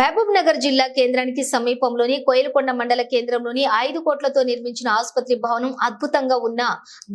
મહેબૂબ నగర్ జిల్లా కేంద్రానికి సమీపంలోని కోయలకొండ మండల కేంద్రంలోని ఐదు కోట్లతో నిర్మించిన ఆసుపత్రి భవనం అద్భుతంగా ఉన్న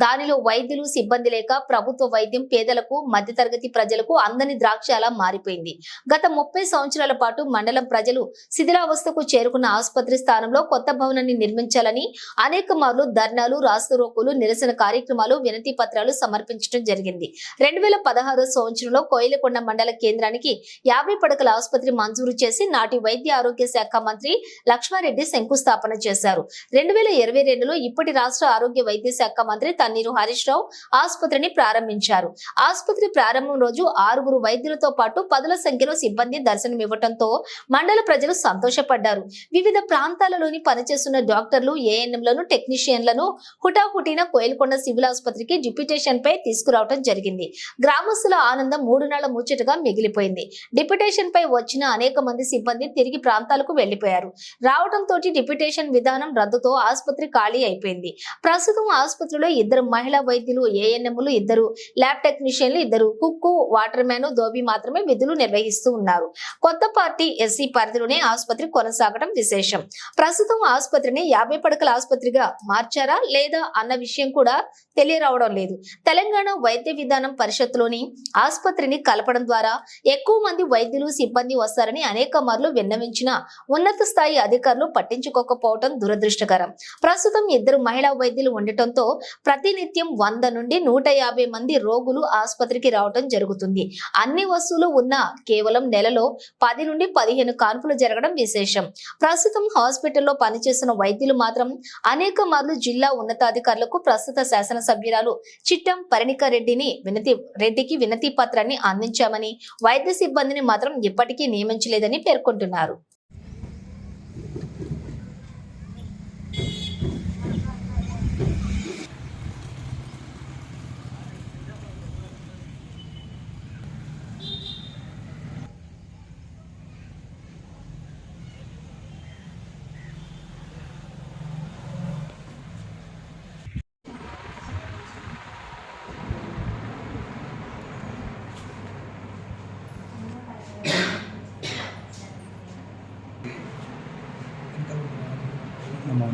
దానిలో వైద్యులు సిబ్బంది లేక ప్రభుత్వ వైద్యం పేదలకు మధ్యతరగతి ప్రజలకు అందని ద్రాక్షలా మారిపోయింది. గత ముప్పై సంవత్సరాల పాటు మండలం ప్రజలు శిథిలావస్థకు చేరుకున్న ఆసుపత్రి స్థానంలో కొత్త భవనాన్ని నిర్మించాలని అనేక మార్లు ధర్నాలు రాస్తారోకోలు నిరసన కార్యక్రమాలు వినతి పత్రాలు సమర్పించడం జరిగింది. రెండు వేల పదహారు సంవత్సరంలో కోయిలకొండ మండల కేంద్రానికి యాభై పడకల ఆసుపత్రి మంజూరు చేసి నాటి వైద్య ఆరోగ్య శాఖ మంత్రి లక్ష్మారెడ్డి శంకుస్థాపన చేశారు. రెండు వేల ఇరవై రెండులో ఇప్పటి రాష్ట్ర ఆరోగ్య వైద్య శాఖ మంత్రి తన్నీరు హరీష్ రావు ఆసుపత్రిని ప్రారంభించారు. ఆసుపత్రి ప్రారంభం రోజు ఆరుగురు వైద్యులతో పాటు పదుల సంఖ్యలో సిబ్బంది దర్శనమివ్వడంతో మండల ప్రజలు సంతోషపడ్డారు. వివిధ ప్రాంతాలలోని పనిచేస్తున్న డాక్టర్లు ఏఎన్ఎంలను టెక్నీషియన్లను హుటాహుటిన కోయలకొండ సివిల్ ఆసుపత్రికి డిప్యూటేషన్ పై తీసుకురావడం జరిగింది. గ్రామస్తుల ఆనందం మూడు నెలల ముచ్చటగా మిగిలిపోయింది. డిప్యూటేషన్ పై వచ్చిన అనేక మంది సిబ్బంది తిరిగి ప్రాంతాలకు వెళ్ళిపోయారు రావడంతో డిప్యూటేషన్ విధానం రద్దుతో ఆసుపత్రి ఖాళీ అయిపోయింది. ప్రస్తుతం ఆసుపత్రిలో ఇద్దరు మహిళా వైద్యులు ఏఎన్ఎంలు ఇద్దరు ల్యాబ్ టెక్నీషియన్లు ఇద్దరు కుక్కు వాటర్ మ్యాన్ దోబి మాత్రమే విధులు నిర్వహిస్తూ ఉన్నారు. కొత్త పార్టీ ఎస్సీ పరిధిలోనే ఆసుపత్రి కొనసాగడం విశేషం. ప్రస్తుతం ఆసుపత్రిని యాభై పడకల ఆసుపత్రిగా మార్చారా లేదా అన్న విషయం కూడా తెలియరావడం లేదు. తెలంగాణ వైద్య విధానం పరిషత్లోని ఆసుపత్రిని కలపడం ద్వారా ఎక్కువ మంది వైద్యులు సిబ్బంది వస్తారని అనేక మార్లు విన్నవించినా ఉన్నత స్థాయి అధికారులు పట్టించుకోకపోవడం దురదృష్టకరం. ప్రస్తుతం ఇద్దరు మహిళా వైద్యులు ఉండటంతో ప్రతినిత్యం వంద నుండి నూట యాభై మంది రోగులు ఆసుపత్రికి రావడం జరుగుతుంది. అన్ని వస్తువులు ఉన్న కేవలం నెలలో పది నుండి పదిహేను కాన్పులు జరగడం విశేషం. ప్రస్తుతం హాస్పిటల్లో పనిచేస్తున్న వైద్యులు మాత్రం అనేక మార్లు జిల్లా ఉన్నతాధికారులకు ప్రస్తుత శాసనసభ్యురాలు చిట్టం పరిణిక రెడ్డిని వినతి రెడ్డికి వినతి పత్రాన్ని అందించామని వైద్య సిబ్బందిని మాత్రం ఇప్పటికీ నియమించలేదని పేర్కొంటున్నారు. Bolsonaro.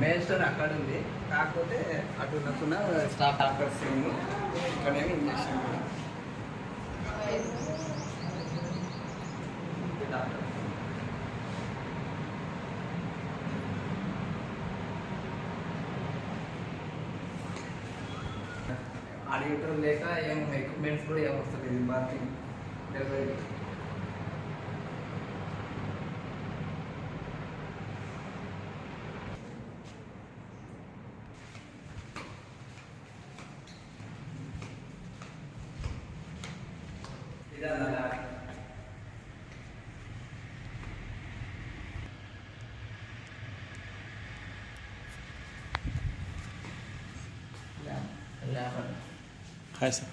మెయిన్ స్టోర్ అక్కడ ఉంది. కాకపోతే అటు నచ్చిన స్టాఫ్ డాక్టర్స్ ఇక్కడేమో ఇంజక్షన్ కూడా. లేక ఏం ఎక్విప్మెంట్స్ కూడా ఏం వస్తలేదు బాత్రూమ్ డెలివరీ హాయ్ సార్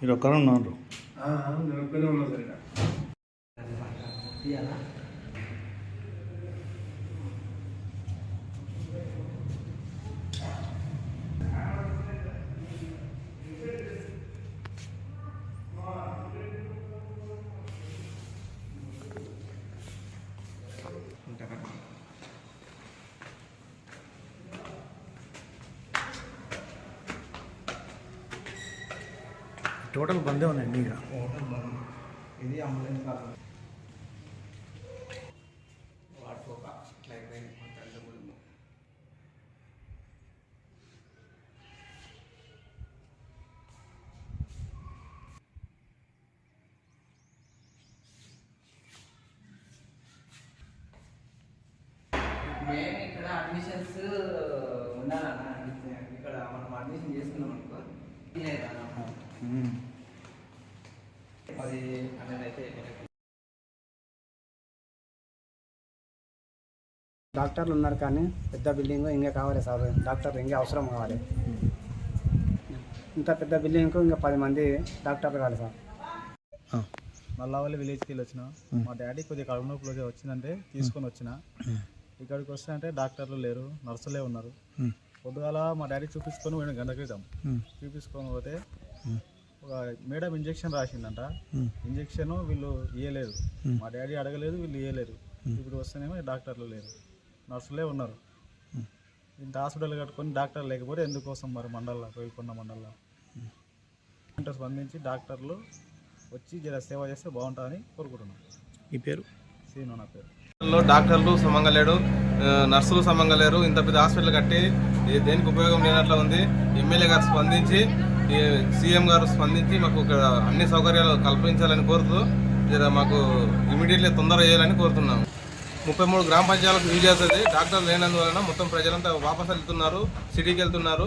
మీరు ఒక్కరు ఉన్నారు నిలబడి ఉన్నా సార్ ఇక్కడ తీయాలా టోటల్ బందే ఉన్నాయండి ఇక ఇది అంబులెన్స్ కాదు వాడుకోక లైక్ కంఫర్టబుల్ మేము ఇక్కడ అడ్మిషన్స్ ఉండాలన్న ఇక్కడ మనం అడ్మిషన్ చేసుకున్నాం అనుకో లేదన్న మ్మ్. అది అనేది అయితే డాక్టర్లు ఉన్నారు కానీ పెద్ద బిల్డింగ్ ఇంకా కావాలి సార్. డాక్టర్ ఇంకా అవసరం కావాలి. ఇంత పెద్ద బిల్డింగ్కు ఇంకా పది మంది డాక్టర్లు కావాలి సార్. ఆ. మల్లావల్లి విలేజ్కి వెళ్ళి వచ్చిన మా డాడీ కొద్దిగా కడుపు నొప్పులు వచ్చిందంటే తీసుకొని వచ్చిన. ఇక్కడికి వస్తే అంటే డాక్టర్లు లేరు నర్సులే ఉన్నారు. మ్మ్. పొద్దుగాల మా డాడీ చూపించుకొని పోయిన గంట క్రితం మ్మ్. చూపించుకొని పోతే ఒక మేడం ఇంజెక్షన్ రాసిందంట. ఇంజెక్షన్ వీళ్ళు ఇయ్యలేదు. మా డాడీ అడగలేదు వీళ్ళు ఇయ్యలేరు ఇప్పుడు వస్తేనేమో డాక్టర్లు లేరు. నర్సులే ఉన్నారు. ఇంత హాస్పిటల్ కట్టుకొని డాక్టర్ లేకపోతే ఎందుకోసం మరి మండల్లో కోయికొండ మండల్లో? అంటే స్పందించి డాక్టర్లు వచ్చి జర సేవ చేస్తే బాగుంటుందని కోరుకుంటున్నాం. ఈ పేరు? సీను నా పేరు. లో డాక్టర్లు సమంగా లేడు. నర్సులు సమంగా లేరు. ఇంత పెద్ద హాస్పిటల్ కట్టి దేనికి ఉపయోగం లేనట్లు ఉంది. ఎమ్మెల్యే గారు స్పందించి సీఎం గారు స్పందించి మాకు ఇక్కడ అన్ని సౌకర్యాలు కల్పించాలని కోరుతూ జర మాకు ఇమీడియట్లీ తొందర చేయాలని కోరుతున్నాము. ముప్పై మూడు గ్రామ పంచాయతీలకు యూజ్ చేస్తుంది డాక్టర్ లేనందువలన మొత్తం ప్రజలంతా వాపస్ వెళ్తున్నారు సిటీకి వెళ్తున్నారు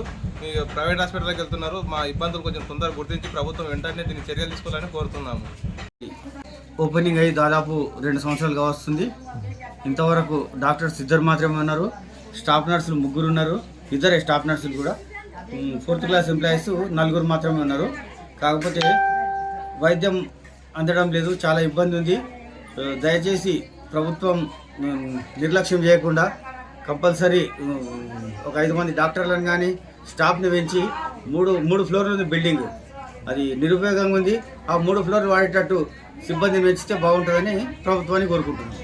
ప్రైవేట్ హాస్పిటల్కి వెళ్తున్నారు. మా ఇబ్బందులు కొంచెం తొందరగా గుర్తించి ప్రభుత్వం వెంటనే దీన్ని చర్యలు తీసుకోవాలని కోరుతున్నాము. ఓపెనింగ్ అయ్యి దాదాపు రెండు సంవత్సరాలుగా వస్తుంది. ఇంతవరకు డాక్టర్స్ ఇద్దరు మాత్రమే ఉన్నారు. స్టాఫ్ నర్సులు ముగ్గురు ఉన్నారు. ఇద్దరే స్టాఫ్ నర్సులు కూడా. ఫోర్త్ క్లాస్ ఎంప్లాయీస్ నలుగురు మాత్రమే ఉన్నారు. కాకపోతే వైద్యం అందడం లేదు చాలా ఇబ్బంది ఉంది. దయచేసి ప్రభుత్వం నిర్లక్ష్యం చేయకుండా కంపల్సరీ ఒక ఐదు మంది డాక్టర్లను కానీ స్టాఫ్ని పెంచి మూడు మూడు ఫ్లోర్లు ఉంది బిల్డింగ్. అది నిరుపయోగంగా ఉంది. ఆ మూడు ఫ్లోర్లు వాడేటట్టు సిబ్బందిని పెంచితే బాగుంటుందని ప్రభుత్వాన్ని కోరుకుంటున్నాం.